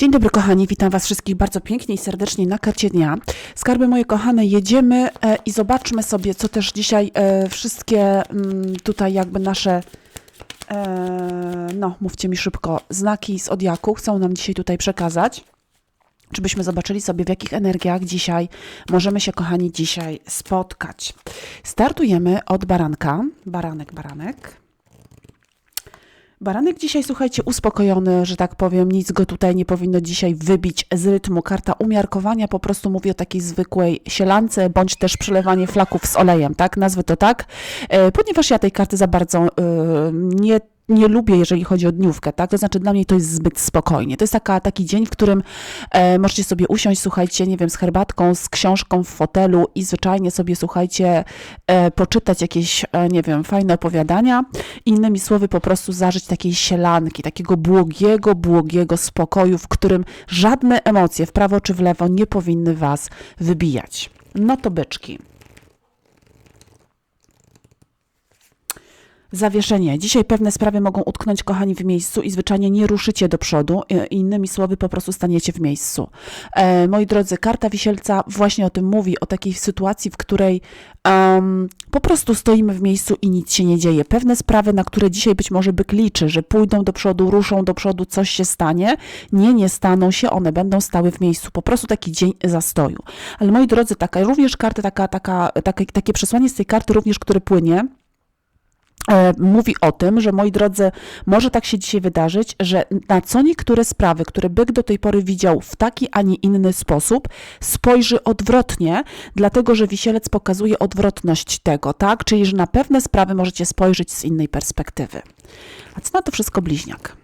Dzień dobry kochani, witam Was wszystkich bardzo pięknie i serdecznie na karcie dnia. Skarby moje kochane, jedziemy e, i zobaczmy sobie, co też dzisiaj e, wszystkie mm, tutaj jakby nasze, e, no mówcie mi szybko, znaki z Odiaku chcą nam dzisiaj tutaj przekazać. Żebyśmy zobaczyli sobie, w jakich energiach dzisiaj możemy się, kochani, dzisiaj spotkać. Startujemy od baranka. Baranek, baranek. Baranek dzisiaj, słuchajcie, uspokojony, że tak powiem, nic go tutaj nie powinno dzisiaj wybić z rytmu. Karta umiarkowania po prostu mówi o takiej zwykłej sielance, bądź też przelewanie flaków z olejem, tak? Nazwy to tak, e, ponieważ ja tej karty za bardzo e, nie nie lubię, jeżeli chodzi o dniówkę, tak? To znaczy dla mnie to jest zbyt spokojnie. To jest taka, taki dzień, w którym e, możecie sobie usiąść, słuchajcie, nie wiem, z herbatką, z książką w fotelu i zwyczajnie sobie, słuchajcie, e, poczytać jakieś, e, nie wiem, fajne opowiadania. Innymi słowy, po prostu zażyć takiej sielanki, takiego błogiego, błogiego spokoju, w którym żadne emocje w prawo czy w lewo nie powinny was wybijać. No to byczki. Zawieszenie. Dzisiaj pewne sprawy mogą utknąć, kochani, w miejscu i zwyczajnie nie ruszycie do przodu. Innymi słowy, po prostu staniecie w miejscu. E, moi drodzy, karta wisielca właśnie o tym mówi, o takiej sytuacji, w której em, po prostu stoimy w miejscu i nic się nie dzieje. Pewne sprawy, na które dzisiaj być może byk liczy, że pójdą do przodu, ruszą do przodu, coś się stanie. Nie, nie staną się, one będą stały w miejscu. Po prostu taki dzień zastoju. Ale moi drodzy, taka również karta, taka, taka, takie, takie przesłanie z tej karty również, które płynie, mówi o tym, że moi drodzy, może tak się dzisiaj wydarzyć, że na co niektóre sprawy, które byk do tej pory widział w taki, a nie inny sposób, spojrzy odwrotnie, dlatego że wisielec pokazuje odwrotność tego, tak? Czyli, że na pewne sprawy możecie spojrzeć z innej perspektywy. A co na to wszystko bliźniak?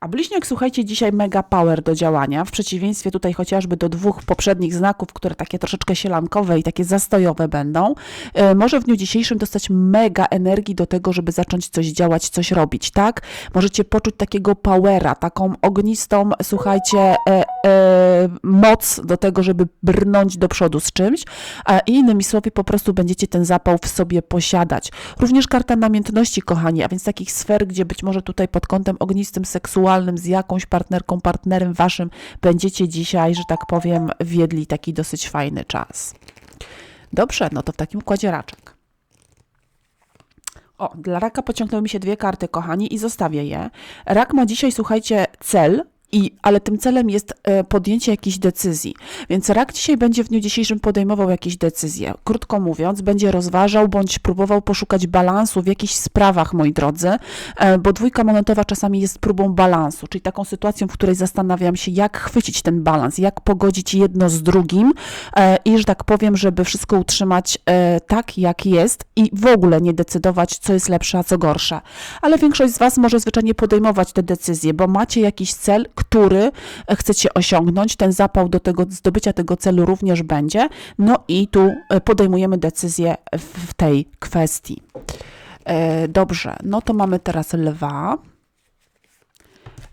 A bliźniak, słuchajcie, dzisiaj mega power do działania, w przeciwieństwie tutaj chociażby do dwóch poprzednich znaków, które takie troszeczkę sielankowe i takie zastojowe będą, e, może w dniu dzisiejszym dostać mega energii do tego, żeby zacząć coś działać, coś robić, tak? Możecie poczuć takiego powera, taką ognistą, słuchajcie, e, e, moc do tego, żeby brnąć do przodu z czymś, a innymi słowy, po prostu będziecie ten zapał w sobie posiadać. Również karta namiętności, kochani, a więc takich sfer, gdzie być może tutaj pod kątem ognistym, seksualnym, z jakąś partnerką, partnerem waszym będziecie dzisiaj, że tak powiem, wiedli taki dosyć fajny czas. Dobrze, no to w takim układzie raczek. O, dla raka pociągnęły mi się dwie karty, kochani, i zostawię je. Rak ma dzisiaj, słuchajcie, cel. I, ale tym celem jest e, podjęcie jakiejś decyzji. Więc rak dzisiaj będzie w dniu dzisiejszym podejmował jakieś decyzje. Krótko mówiąc, będzie rozważał bądź próbował poszukać balansu w jakichś sprawach, moi drodzy, e, bo dwójka monetowa czasami jest próbą balansu, czyli taką sytuacją, w której zastanawiam się, jak chwycić ten balans, jak pogodzić jedno z drugim e, i, że tak powiem, żeby wszystko utrzymać tak, jak jest i w ogóle nie decydować, co jest lepsze, a co gorsze. Ale większość z Was może zwyczajnie podejmować te decyzje, bo macie jakiś cel, który chcecie osiągnąć. Ten zapał do tego zdobycia tego celu również będzie. No i tu e, podejmujemy decyzję w tej kwestii. E, Dobrze, no to mamy teraz lwa.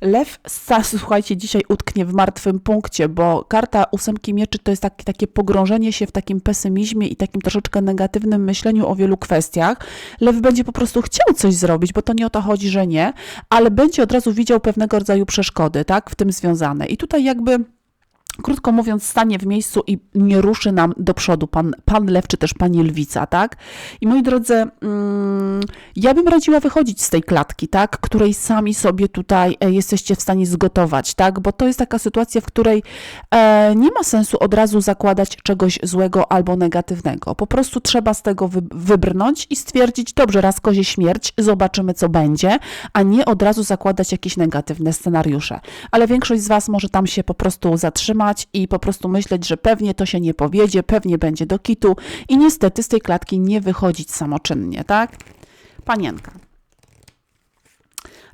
Lew, sa- słuchajcie, dzisiaj utknie w martwym punkcie, bo karta ósemki mieczy to jest taki, takie pogrążenie się w takim pesymizmie i takim troszeczkę negatywnym myśleniu o wielu kwestiach. Lew będzie po prostu chciał coś zrobić, bo to nie o to chodzi, że nie, ale będzie od razu widział pewnego rodzaju przeszkody, tak, w tym związane. I tutaj jakby krótko mówiąc, stanie w miejscu i nie ruszy nam do przodu pan, pan lew czy też pani lwica, tak? I moi drodzy, mm, ja bym radziła wychodzić z tej klatki, tak? Której sami sobie tutaj e, jesteście w stanie zgotować, tak? Bo to jest taka sytuacja, w której e, nie ma sensu od razu zakładać czegoś złego albo negatywnego. Po prostu trzeba z tego wy, wybrnąć i stwierdzić, dobrze, raz kozie śmierć, zobaczymy co będzie, a nie od razu zakładać jakieś negatywne scenariusze. Ale większość z Was może tam się po prostu i po prostu myśleć, że pewnie to się nie powiedzie, pewnie będzie do kitu i niestety z tej klatki nie wychodzić samoczynnie, tak? Panienka.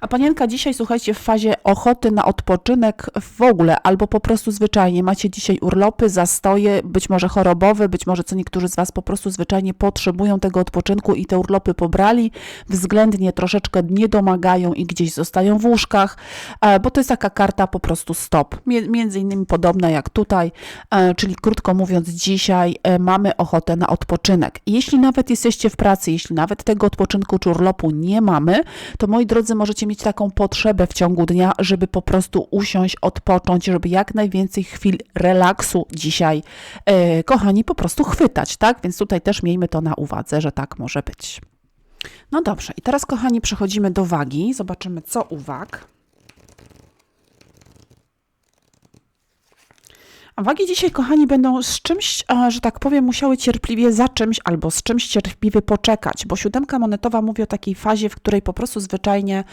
A panienka dzisiaj, słuchajcie, w fazie ochoty na odpoczynek w ogóle, albo po prostu zwyczajnie macie dzisiaj urlopy, zastoje, być może chorobowe, być może co niektórzy z Was po prostu zwyczajnie potrzebują tego odpoczynku i te urlopy pobrali, względnie troszeczkę nie domagają i gdzieś zostają w łóżkach, e, bo to jest taka karta po prostu stop. Między innymi podobna jak tutaj, e, czyli krótko mówiąc, dzisiaj e, mamy ochotę na odpoczynek. Jeśli nawet jesteście w pracy, jeśli nawet tego odpoczynku czy urlopu nie mamy, to moi drodzy, możecie mieć mieć taką potrzebę w ciągu dnia, żeby po prostu usiąść, odpocząć, żeby jak najwięcej chwil relaksu dzisiaj, e, kochani, po prostu chwytać, tak? Więc tutaj też miejmy to na uwadze, że tak może być. No dobrze, i teraz, kochani, przechodzimy do wagi. Zobaczymy, co uwag. A wagi dzisiaj, kochani, będą z czymś, e, że tak powiem, musiały cierpliwie za czymś albo z czymś cierpliwie poczekać, bo siódemka monetowa mówi o takiej fazie, w której po prostu zwyczajnie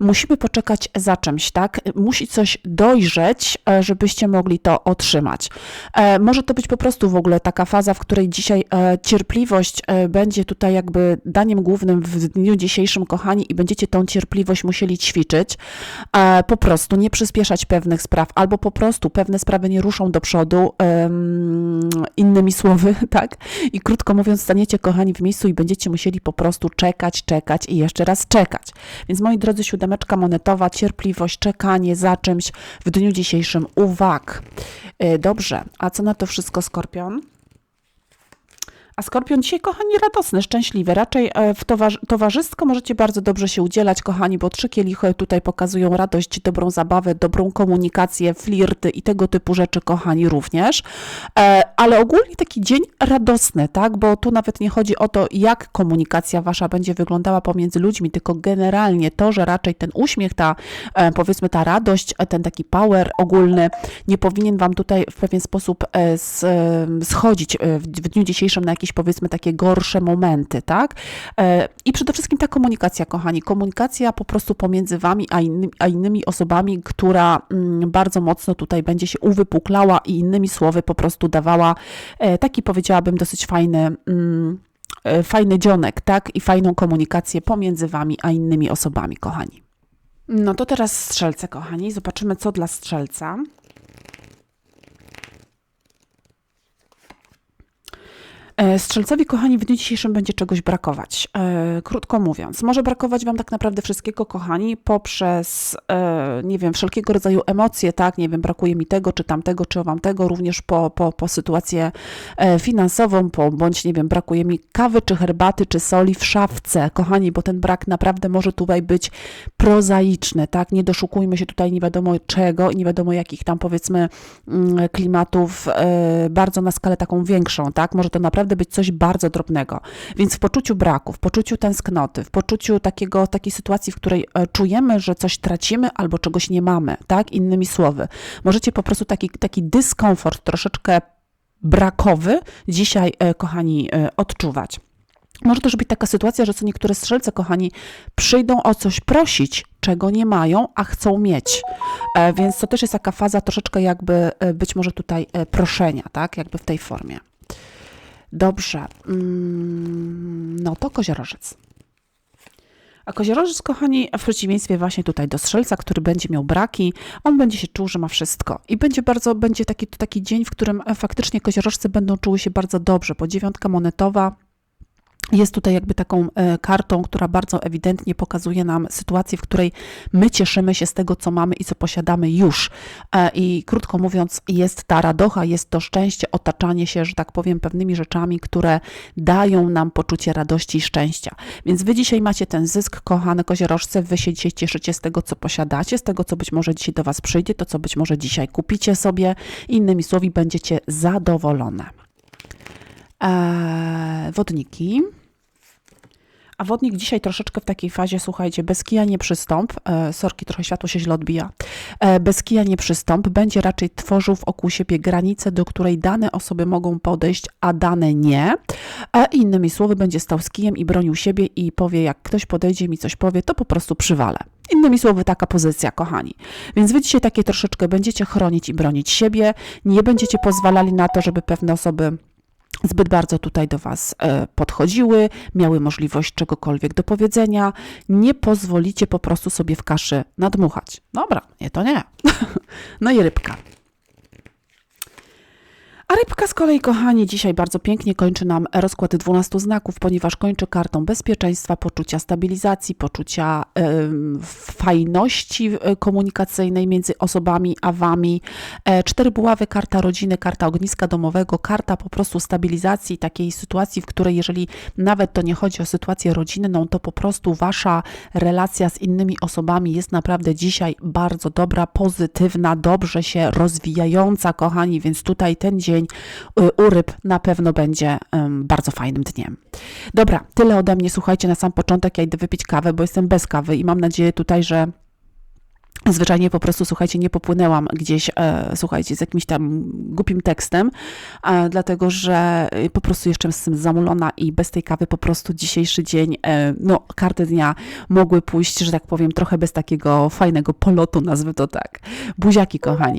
musimy poczekać za czymś, tak? Musi coś dojrzeć, e, żebyście mogli to otrzymać. E, może to być po prostu w ogóle taka faza, w której dzisiaj cierpliwość będzie tutaj jakby daniem głównym w dniu dzisiejszym, kochani, i będziecie tą cierpliwość musieli ćwiczyć. Po prostu nie przyspieszać pewnych spraw, albo po prostu pewne sprawy nie ruszą do przodu, innymi słowy, tak? I krótko mówiąc, staniecie kochani w miejscu i będziecie musieli po prostu czekać, czekać i jeszcze raz czekać. Więc moi drodzy, siódemeczka monetowa, cierpliwość, czekanie za czymś w dniu dzisiejszym. Uwag. E, dobrze, a co na to wszystko, Skorpion? A skorpion dzisiaj, kochani, radosny, szczęśliwy. Raczej e, w towarz towarzysko możecie bardzo dobrze się udzielać, kochani, bo trzy kielichy tutaj pokazują radość, dobrą zabawę, dobrą komunikację, flirty i tego typu rzeczy, kochani, również. E, ale ogólnie taki dzień radosny, tak? Bo tu nawet nie chodzi o to, jak komunikacja wasza będzie wyglądała pomiędzy ludźmi, tylko generalnie to, że raczej ten uśmiech, ta e, powiedzmy ta radość, ten taki power ogólny nie powinien wam tutaj w pewien sposób schodzić w dniu dzisiejszym na jakiś jakieś powiedzmy takie gorsze momenty, tak? E, I przede wszystkim ta komunikacja, kochani, komunikacja po prostu pomiędzy wami a, innymi, a innymi osobami, która mm, bardzo mocno tutaj będzie się uwypuklała i innymi słowy po prostu dawała e, taki powiedziałabym dosyć fajny mm, e, fajny dzionek, tak? I fajną komunikację pomiędzy wami a innymi osobami, kochani. No to teraz strzelce, kochani. Zobaczymy, co dla strzelca. Strzelcowi, kochani, w dniu dzisiejszym będzie czegoś brakować. E, krótko mówiąc, może brakować Wam tak naprawdę wszystkiego, kochani, poprzez, e, nie wiem, wszelkiego rodzaju emocje, tak, nie wiem, brakuje mi tego, czy tamtego, czy wam tego, również po, po, po sytuację finansową, po, bądź, nie wiem, brakuje mi kawy, czy herbaty, czy soli w szafce, kochani, bo ten brak naprawdę może tutaj być prozaiczny, tak, nie doszukujmy się tutaj nie wiadomo czego nie wiadomo jakich tam, powiedzmy, mm, klimatów, bardzo na skalę taką większą, tak, może to naprawdę naprawdę być coś bardzo drobnego. Więc w poczuciu braku, w poczuciu tęsknoty, w poczuciu takiego, takiej sytuacji, w której e, czujemy, że coś tracimy albo czegoś nie mamy, tak? Innymi słowy, możecie po prostu taki, taki dyskomfort troszeczkę brakowy dzisiaj, e, kochani, e, odczuwać. Może też być taka sytuacja, że co niektóre strzelce, kochani, przyjdą o coś prosić, czego nie mają, a chcą mieć. Więc to też jest taka faza troszeczkę jakby być może tutaj proszenia, tak? Jakby w tej formie. Dobrze. Mm, no to koziorożec. A koziorożec, kochani, w przeciwieństwie właśnie tutaj do strzelca, który będzie miał braki, on będzie się czuł, że ma wszystko. I będzie bardzo, będzie taki, taki dzień, w którym faktycznie koziorożce będą czuły się bardzo dobrze, bo dziewiątka monetowa jest tutaj jakby taką e, kartą, która bardzo ewidentnie pokazuje nam sytuację, w której my cieszymy się z tego, co mamy i co posiadamy już. E, I krótko mówiąc, jest ta radocha, jest to szczęście, otaczanie się, że tak powiem, pewnymi rzeczami, które dają nam poczucie radości i szczęścia. Więc wy dzisiaj macie ten zysk, kochane koziorożce, wy się dzisiaj cieszycie z tego, co posiadacie, z tego, co być może dzisiaj do was przyjdzie, to, co być może dzisiaj kupicie sobie. Innymi słowy, będziecie zadowolone. Eee, wodniki. A wodnik dzisiaj troszeczkę w takiej fazie, słuchajcie, bez kija nie przystąp, e, sorki, trochę światło się źle odbija, e, bez kija nie przystąp, będzie raczej tworzył wokół siebie granicę, do której dane osoby mogą podejść, a dane nie. E, innymi słowy, będzie stał z kijem i bronił siebie i powie, jak ktoś podejdzie mi coś powie, to po prostu przywalę. Innymi słowy, taka pozycja, kochani. Więc wy dzisiaj takie troszeczkę będziecie chronić i bronić siebie, nie będziecie pozwalali na to, żeby pewne osoby zbyt bardzo tutaj do Was e, podchodziły, miały możliwość czegokolwiek do powiedzenia, nie pozwolicie po prostu sobie w kaszy nadmuchać. Dobra, nie to nie. no i rybka. A rybka z kolei, kochani, dzisiaj bardzo pięknie kończy nam rozkład 12 znaków, ponieważ kończy kartą bezpieczeństwa, poczucia stabilizacji, poczucia em, fajności e, komunikacyjnej między osobami a wami. E, cztery buławy, karta rodziny, karta ogniska domowego, karta po prostu stabilizacji takiej sytuacji, w której jeżeli nawet to nie chodzi o sytuację rodzinną, to po prostu wasza relacja z innymi osobami jest naprawdę dzisiaj bardzo dobra, pozytywna, dobrze się rozwijająca, kochani, więc tutaj ten dzień y, u ryb na pewno będzie bardzo fajnym dniem. Dobra, tyle ode mnie. Słuchajcie, na sam początek ja idę wypić kawę, bo jestem bez kawy i mam nadzieję tutaj, że Zwyczajnie po prostu, słuchajcie, nie popłynęłam gdzieś, e, słuchajcie, z jakimś tam głupim tekstem, e, dlatego że e, po prostu jeszcze jestem zamulona i bez tej kawy po prostu dzisiejszy dzień, e, no, karty dnia mogły pójść, że tak powiem, trochę bez takiego fajnego polotu, nazwę to tak. Buziaki, kochani.